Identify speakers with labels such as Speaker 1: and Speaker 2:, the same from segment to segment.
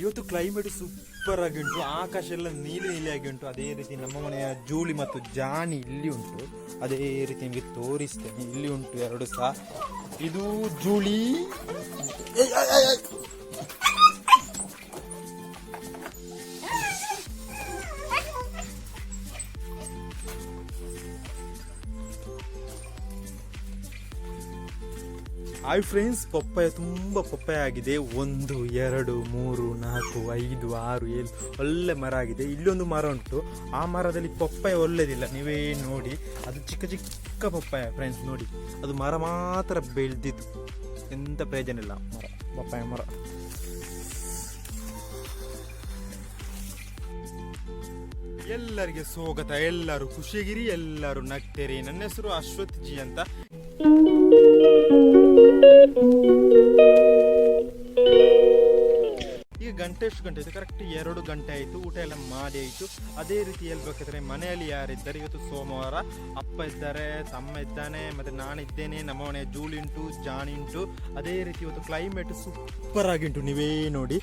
Speaker 1: ಇವತ್ತು climate super ಆಗಿ ಉಂಟು ಆಕಾಶ ಎಲ್ಲ ನೀಲಿ ನೀಲಿ ಆಗಿ ಉಂಟು. ಅದೇ ರೀತಿ ನಮ್ಮ ಮನೆಯ ಜೂಳಿ ಮತ್ತು ಜಾನಿ ಇಲ್ಲಿ ಉಂಟು. ಅದೇ ರೀತಿ ನಿಮಗೆ ತೋರಿಸ್ತೇನೆ, ಇಲ್ಲಿ ಉಂಟು ಎರಡು ಸಹ. ಇದು ಜೂಳಿ. ಹಾಯ್ ಫ್ರೆಂಡ್ಸ್, ಪಪ್ಪಾಯ ತುಂಬ ಪಪ್ಪಾಯ ಆಗಿದೆ. ಒಂದು, ಎರಡು, ಮೂರು, ನಾಲ್ಕು, ಐದು, ಆರು, ಏಳು, ಒಳ್ಳೆ ಮರ ಆಗಿದೆ. ಇಲ್ಲೊಂದು ಮರ ಉಂಟು. ಆ ಮರದಲ್ಲಿ ಪಪ್ಪಾಯ ಒಳ್ಳೆದಿಲ್ಲ. ನೀವೇ ನೋಡಿ, ಅದು ಚಿಕ್ಕ ಚಿಕ್ಕ ಪಪ್ಪಾಯ ಫ್ರೆಂಡ್ಸ್ ನೋಡಿ. ಅದು ಮರ ಮಾತ್ರ ಬೆಳೆದಿತ್ತು ಎಂಥ ಪ್ರಯೋಜನ ಇಲ್ಲ. ಮರ, ಪಪ್ಪಾಯ ಮರ. ಎಲ್ಲರಿಗೆ ಸ್ವಾಗತ. ಎಲ್ಲರೂ ಖುಷಿಗಿರಿ ಎಲ್ಲರೂ ನಗ್ತೇರಿ. ನನ್ನ ಹೆಸರು ಅಶ್ವಥ್ ಜಿ ಅಂತ. ಈಗ ಗಂಟೆ ಎಷ್ಟು ಗಂಟೆ ಆಯಿತು? ಕರೆಕ್ಟ್ ಎರಡು ಗಂಟೆ ಆಯಿತು. ಊಟ ಎಲ್ಲ ಮಾಡಿ ಆಯಿತು. ಅದೇ ರೀತಿ ಹೇಳ್ಬೇಕಾದ್ರೆ ಮನೆಯಲ್ಲಿ ಯಾರಿದ್ದಾರೆ? ಇವತ್ತು ಸೋಮವಾರ ಅಪ್ಪ ಇದ್ದಾರೆ, ತಮ್ಮ ಇದ್ದಾನೆ, ಮತ್ತು ನಾನಿದ್ದೇನೆ ನಮ್ಮ ಮನೆ ಜೂಲಿಂಟು ಉಂಟು ಅದೇ ರೀತಿ ಇವತ್ತು ಕ್ಲೈಮೇಟ್ ಸೂಪರ್ ಆಗಿಂಟು. ನೀವೇ ನೋಡಿ.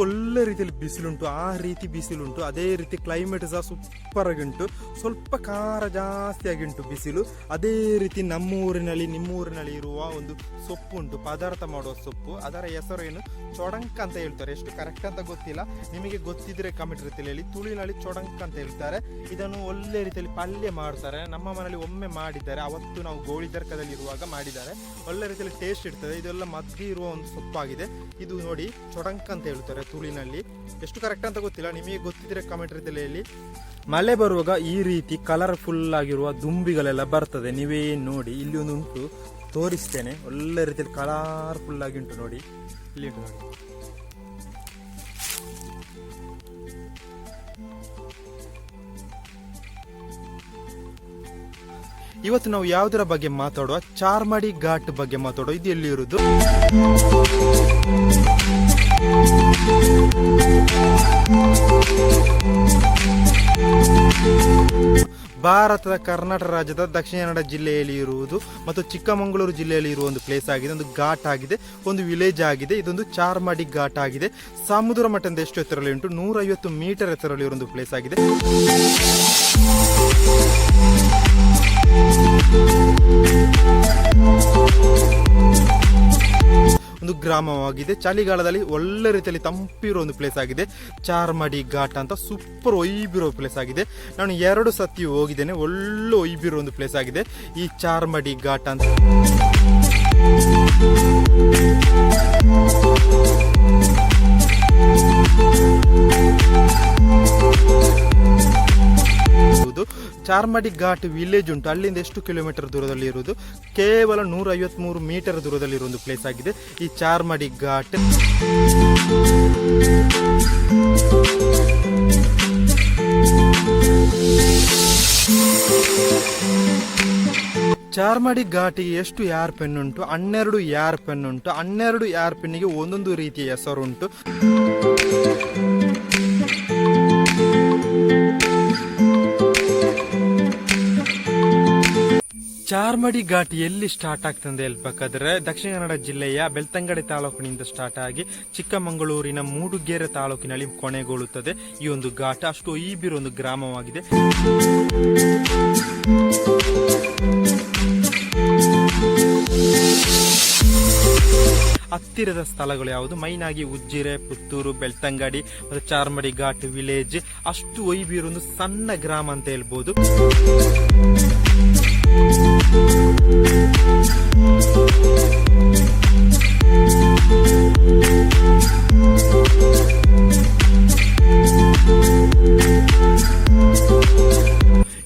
Speaker 1: ಒಳ್ಳೆ ರೀತಿಯಲ್ಲಿ ಬಿಸಿಲುಂಟು, ಆ ರೀತಿ ಬಿಸಿಲುಂಟು, ಅದೇ ರೀತಿ ಕ್ಲೈಮೇಟ್ ಸಹ ಸೂಪರ್ ಉಂಟು ಸ್ವಲ್ಪ ಖಾರ ಜಾಸ್ತಿ ಆಗಿ ಉಂಟು ಬಿಸಿಲು. ಅದೇ ರೀತಿ ನಮ್ಮೂರಿನಲ್ಲಿ, ನಿಮ್ಮೂರಿನಲ್ಲಿ ಇರುವ ಒಂದು ಸೊಪ್ಪು ಉಂಟು ಪದಾರ್ಥ ಮಾಡುವ ಸೊಪ್ಪು. ಅದರ ಹೆಸರು ಏನು? ಚೊಡಂಕ ಅಂತ ಹೇಳ್ತಾರೆ. ಎಷ್ಟು ಕರೆಕ್ಟ್ ಅಂತ ಗೊತ್ತಿಲ್ಲ. ನಿಮಗೆ ಗೊತ್ತಿದ್ರೆ ಕಮೆಂಟ್ ರೀತಿಯಲ್ಲಿ ಹೇಳಿ. ತುಳಿನಲ್ಲಿ ಚೊಡಂಕ ಅಂತ ಹೇಳ್ತಾರೆ. ಇದನ್ನು ಒಳ್ಳೆ ರೀತಿಯಲ್ಲಿ ಪಲ್ಯ ಮಾಡ್ತಾರೆ. ನಮ್ಮ ಮನೆಯಲ್ಲಿ ಒಮ್ಮೆ ಮಾಡಿದ್ದಾರೆ. ಅವತ್ತು ನಾವು ಗೋಳಿ ದರ್ಕದಲ್ಲಿ ಇರುವಾಗ ಮಾಡಿದ್ದಾರೆ. ಒಳ್ಳೆ ರೀತಿಯಲ್ಲಿ ಟೇಸ್ಟ್ ಇರ್ತದೆ. ಇದೆಲ್ಲ ಮದ್ದಿ ಇರುವ ಒಂದು ಸೊಪ್ಪಾಗಿದೆ. ಇದು ನೋಡಿ, ಚೊಡಂಕ ಅಂತ ಹೇಳ್ತಾರೆ ತುಳಿನಲ್ಲಿ. ಎಷ್ಟು ಕರೆಕ್ಟ್ ಅಂತ ಗೊತ್ತಿಲ್ಲ, ನಿಮಗೆ ಗೊತ್ತಿದ್ರೆ ಕಮೆಂಟ್ ರೀತಿಯಲ್ಲಿ ಮಳೆ ಬರುವಾಗ ಈ ರೀತಿ ಕಲರ್ಫುಲ್ ಆಗಿರುವ ದುಂಬಿಗಳೆಲ್ಲ ಬರ್ತದೆ. ನೀವೇ ನೋಡಿ, ಇಲ್ಲಿ ಒಂದು ಉಂಟು, ತೋರಿಸ್ತೇನೆ. ಒಳ್ಳೆ ರೀತಿಯಲ್ಲಿ ಕಲರ್ಫುಲ್ ಆಗಿ ಉಂಟು ನೋಡಿ. ಇಲ್ಲಿ ಉಂಟು ನೋಡಿ. ಇವತ್ತು ನಾವು ಯಾವುದರ ಬಗ್ಗೆ ಮಾತಾಡುವ? ಚಾರ್ಮಡಿ ಘಾಟ್ ಬಗ್ಗೆ ಮಾತಾಡುವ. ಇದು ಎಲ್ಲಿ ಇರುವುದು? ಭಾರತದ ಕರ್ನಾಟಕ ರಾಜ್ಯದ ದಕ್ಷಿಣ ಕನ್ನಡ ಜಿಲ್ಲೆಯಲ್ಲಿ ಇರುವುದು ಮತ್ತು ಚಿಕ್ಕಮಗಳೂರು ಜಿಲ್ಲೆಯಲ್ಲಿ ಇರುವ ಒಂದು ಪ್ಲೇಸ್ ಆಗಿದೆ. ಒಂದು ಘಾಟ್ ಆಗಿದೆ, ಒಂದು ವಿಲೇಜ್ ಆಗಿದೆ, ಇದೊಂದು ಚಾರ್ಮಾಡಿ ಘಾಟ್ ಆಗಿದೆ. ಸಮುದ್ರ ಮಟ್ಟದಿಂದ ಎಷ್ಟು ಎತ್ತರಲ್ಲಿ ಉಂಟು? ನೂರೈವತ್ತು ಮೀಟರ್ ಎತ್ತರಲ್ಲಿ ಇರುವ ಒಂದು ಪ್ಲೇಸ್ ಆಗಿದೆ. ಒಂದು ಗ್ರಾಮವಾಗಿದೆ. ಚಳಿಗಾಲದಲ್ಲಿ ಒಳ್ಳೆ ರೀತಿಯಲ್ಲಿ ತಂಪಿರೋ ಒಂದು ಪ್ಲೇಸ್ ಆಗಿದೆ. ಚಾರ್ಮಡಿ ಘಾಟ್ ಅಂತ ಸೂಪರ್ ಒಯ್ಬಿರೋ ಪ್ಲೇಸ್ ಆಗಿದೆ. ನಾನು ಎರಡು ಸತಿ ಹೋಗಿದ್ದೇನೆ. ಒಳ್ಳೆ ಒಯ್ಬಿರೋ ಒಂದು ಪ್ಲೇಸ್ ಆಗಿದೆ. ಈ ಚಾರ್ಮಡಿ ಘಾಟ್ ಅಂತ. ಚಾರ್ಮಡಿ ಘಾಟ್ ವಿಲೇಜ್ ಉಂಟು. ಅಲ್ಲಿಂದ ಎಷ್ಟು ಕಿಲೋಮೀಟರ್ ದೂರದಲ್ಲಿ ಇರುವುದು? ಕೇವಲ ನೂರ ಮೂರು ಮೀಟರ್ ದೂರದಲ್ಲಿ ಇರುವ ಒಂದು ಪ್ಲೇಸ್ ಆಗಿದೆ. ಈ ಚಾರ್ಮಡಿ ಘಾಟ್. ಚಾರ್ಮಡಿ ಘಾಟಿಗೆ ಎಷ್ಟು ಯಾರ್ ಪೆನ್ ಉಂಟು? ಹನ್ನೆರಡು ಯಾರ್ ಪೆನ್ ಉಂಟು? ಹನ್ನೆರಡು ಯಾರ್ ಪೆನ್ನಿಗೆ ಒಂದೊಂದು ರೀತಿಯ ಹೆಸರುಂಟು. ಚಾರ್ಮಡಿ ಘಾಟ್ ಎಲ್ಲಿ ಸ್ಟಾರ್ಟ್ ಆಗ್ತದೆ ಹೇಳ್ಬೇಕಾದ್ರೆ ದಕ್ಷಿಣ ಕನ್ನಡ ಜಿಲ್ಲೆಯ ಬೆಳ್ತಂಗಡಿ ತಾಲೂಕಿನಿಂದ ಸ್ಟಾರ್ಟ್ ಆಗಿ ಚಿಕ್ಕಮಗಳೂರಿನ ಮೂಡುಗೆರೆ ತಾಲೂಕಿನಲ್ಲಿ ಕೊನೆಗೊಳ್ಳುತ್ತದೆ. ಈ ಒಂದು ಘಾಟ್ ಅಷ್ಟು ಈಬಿರೋ ಒಂದು ಗ್ರಾಮವಾಗಿದೆ. ಹತ್ತಿರದ ಸ್ಥಳಗಳು ಯಾವುದು? ಮೈನ್ ಆಗಿ ಉಜ್ಜಿರೆ, ಪುತ್ತೂರು, ಬೆಳ್ತಂಗಡಿ ಮತ್ತು ಚಾರ್ಮಡಿ ಘಾಟ್ ವಿಲೇಜ್ ಅಷ್ಟು ಒಯ್ಬೀರು ಒಂದು ಸಣ್ಣ ಗ್ರಾಮ ಅಂತ ಹೇಳ್ಬೋದು.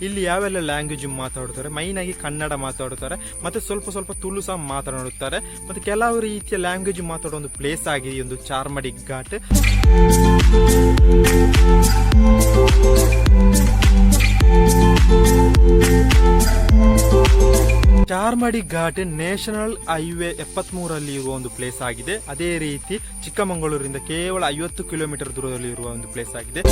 Speaker 1: ಇಲ್ಲಿ ಯಾವೆಲ್ಲ ಲ್ಯಾಂಗ್ವೇಜ್ ಮಾತಾಡ್ತಾರೆ? ಮೈನ್ ಆಗಿ ಕನ್ನಡ ಮಾತಾಡುತ್ತಾರೆ ಮತ್ತೆ ಸ್ವಲ್ಪ ಸ್ವಲ್ಪ ತುಳು ಸಹ ಮಾತನಾಡುತ್ತಾರೆ, ಮತ್ತೆ ಕೆಲವು ರೀತಿಯ ಲ್ಯಾಂಗ್ವೇಜ್ ಮಾತಾಡೋ ಒಂದು ಪ್ಲೇಸ್ ಆಗಿದೆ ಒಂದು ಚಾರ್ಮಡಿ ಘಾಟ್. ಚಾರ್ಮಡಿ ಘಾಟ್ ನ್ಯಾಷನಲ್ ಹೈವೇ ಎಪ್ಪತ್ಮೂರಲ್ಲಿ ಇರುವ ಒಂದು ಪ್ಲೇಸ್ ಆಗಿದೆ. ಅದೇ ರೀತಿ ಚಿಕ್ಕಮಗಳೂರಿಂದ ಕೇವಲ ಐವತ್ತು ಕಿಲೋಮೀಟರ್ ದೂರದಲ್ಲಿ ಇರುವ ಒಂದು ಪ್ಲೇಸ್ ಆಗಿದೆ.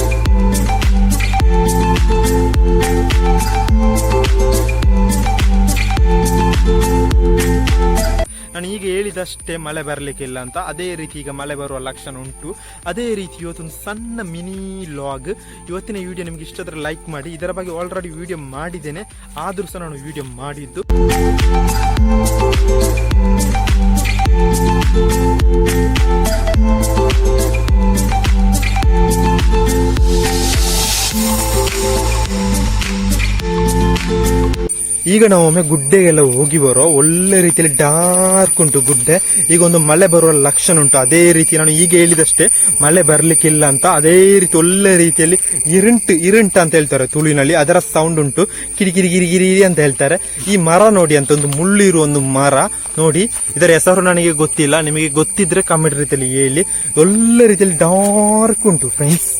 Speaker 1: ನಾನು ಈಗ ಹೇಳಿದಷ್ಟೇ ಮಳೆ ಬರಲಿಕ್ಕಿಲ್ಲ ಅಂತ. ಅದೇ ರೀತಿ ಈಗ ಮಳೆ ಬರುವ ಲಕ್ಷಣ ಉಂಟು. ಅದೇ ರೀತಿ ಇವತ್ತೊಂದು ಸಣ್ಣ ಮಿನಿ ಲಾಗ್. ಇವತ್ತಿನ ವಿಡಿಯೋ ನಿಮ್ಗೆ ಇಷ್ಟ ಲೈಕ್ ಮಾಡಿ. ಇದರ ಬಗ್ಗೆ ಆಲ್ರೆಡಿ ವಿಡಿಯೋ ಮಾಡಿದ್ದೇನೆ. ಆದರೂ ಸಹ ನಾನು ವಿಡಿಯೋ ಮಾಡಿದ್ದು. Thank ಈಗ ನಾವು ಒಮ್ಮೆ ಗುಡ್ಡೆಗೆಲ್ಲ ಹೋಗಿ ಬರೋ ಒಳ್ಳೆ ರೀತಿಯಲ್ಲಿ ಡಾರ್ಕ್ ಉಂಟು ಗುಡ್ಡೆ. ಈಗ ಒಂದು ಮಳೆ ಬರುವ ಲಕ್ಷಣ ಉಂಟು. ಅದೇ ರೀತಿ ನಾನು ಈಗ ಹೇಳಿದಷ್ಟೇ, ಮಳೆ ಬರ್ಲಿಕ್ಕಿಲ್ಲ ಅಂತ ಅದೇ ರೀತಿ ಒಳ್ಳೆ ರೀತಿಯಲ್ಲಿ ಇರುಂಟು ಇರುಂಟು ಅಂತ ಹೇಳ್ತಾರೆ ತುಳಿನಲ್ಲಿ. ಅದರ ಸೌಂಡ್ ಉಂಟು. ಕಿರಿಕಿರಿ ಗಿರಿಗಿರಿ ಅಂತ ಹೇಳ್ತಾರೆ. ಈ ಮರ ನೋಡಿ ಅಂತ ಒಂದು ಮುಳ್ಳು ಇರುವ ಒಂದು ಮರ ನೋಡಿ, ಇದರ ಹೆಸರು ನನಗೆ ಗೊತ್ತಿಲ್ಲ. ನಿಮಗೆ ಗೊತ್ತಿದ್ರೆ ಕಮೆಂಟ್ ರೀತಿಯಲ್ಲಿ ಹೇಳಿ. ಒಳ್ಳೆ ರೀತಿಯಲ್ಲಿ ಡಾರ್ಕ್ ಉಂಟು ಫ್ರೆಂಡ್ಸ್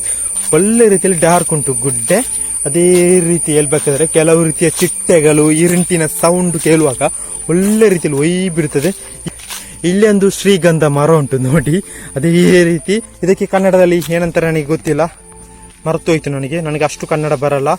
Speaker 1: ಒಳ್ಳೆ ರೀತಿಯಲ್ಲಿ ಡಾರ್ಕ್ ಉಂಟು ಗುಡ್ಡೆ. ಅದೇ ರೀತಿ ಹೇಳ್ಬೇಕಾದ್ರೆ ಕೆಲವು ರೀತಿಯ ಚಿಟ್ಟೆಗಳು, ಇರಿಂಟಿನ ಸೌಂಡ್ ಕೇಳುವಾಗ ಒಳ್ಳೆ ರೀತಿಯಲ್ಲಿ ಒಯ್ ಬಿಡ್ತದೆ. ಇಲ್ಲಿ ಒಂದು ಶ್ರೀಗಂಧ ಮರ ಉಂಟು ನೋಡಿ. ಅದೇ ರೀತಿ ಇದಕ್ಕೆ ಕನ್ನಡದಲ್ಲಿ ಏನಂತಾರೆ ನನಗೆ ಗೊತ್ತಿಲ್ಲ. ಮರ್ತೋಯ್ತು ನನಗೆ. ನನಗೆ ಅಷ್ಟು ಕನ್ನಡ ಬರಲ್ಲ.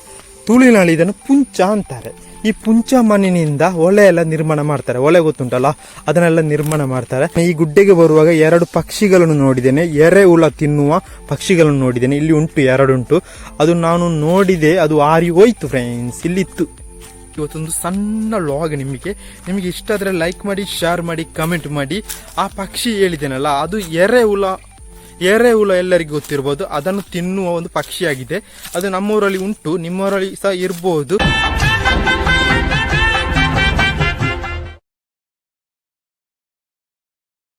Speaker 1: ತುಳಿನಾಳಿ ಇದನ್ನು ಪುಂಚ ಅಂತಾರೆ. ಈ ಪುಂಚ ಮಣ್ಣಿನಿಂದ ಒಲೆ ಎಲ್ಲ ನಿರ್ಮಾಣ ಮಾಡ್ತಾರೆ. ಒಲೆ ಗೊತ್ತುಂಟಲ್ಲ? ಅದನ್ನೆಲ್ಲ ನಿರ್ಮಾಣ ಮಾಡ್ತಾರೆ. ಈ ಗುಡ್ಡೆಗೆ ಬರುವಾಗ ಎರಡು ಪಕ್ಷಿಗಳನ್ನು ನೋಡಿದ್ದೇನೆ. ಎರೆ, ಹುಳ ತಿನ್ನುವ ಪಕ್ಷಿಗಳನ್ನು ನೋಡಿದ್ದೇನೆ. ಇಲ್ಲಿ ಉಂಟು, ಎರಡು ಉಂಟು. ಅದು ನಾನು ನೋಡಿದೆ, ಅದು ಆರಿ ಹೋಯ್ತು ಫ್ರೆಂಡ್ಸ್ ಇಲ್ಲಿತ್ತು. ಇವತ್ತೊಂದು ಸಣ್ಣ ಲಾಗ್ ನಿಮಗೆ. ನಿಮಗೆ ಇಷ್ಟ ಆದರೆ ಲೈಕ್ ಮಾಡಿ ಶೇರ್ ಮಾಡಿ ಕಮೆಂಟ್ ಮಾಡಿ. ಆ ಪಕ್ಷಿ ಹೇಳಿದ್ದೇನಲ್ಲ, ಅದು ಎರೆ, ಹುಳ. ಎರೆ, ಹುಳ ಎಲ್ಲರಿಗೂ ಗೊತ್ತಿರ್ಬೋದು. ಅದನ್ನು ತಿನ್ನುವ ಒಂದು ಪಕ್ಷಿಯಾಗಿದೆ. ಅದು ನಮ್ಮೂರಲ್ಲಿ ಉಂಟು, ನಿಮ್ಮೂರಲ್ಲಿ ಸಹ ಇರ್ಬೋದು.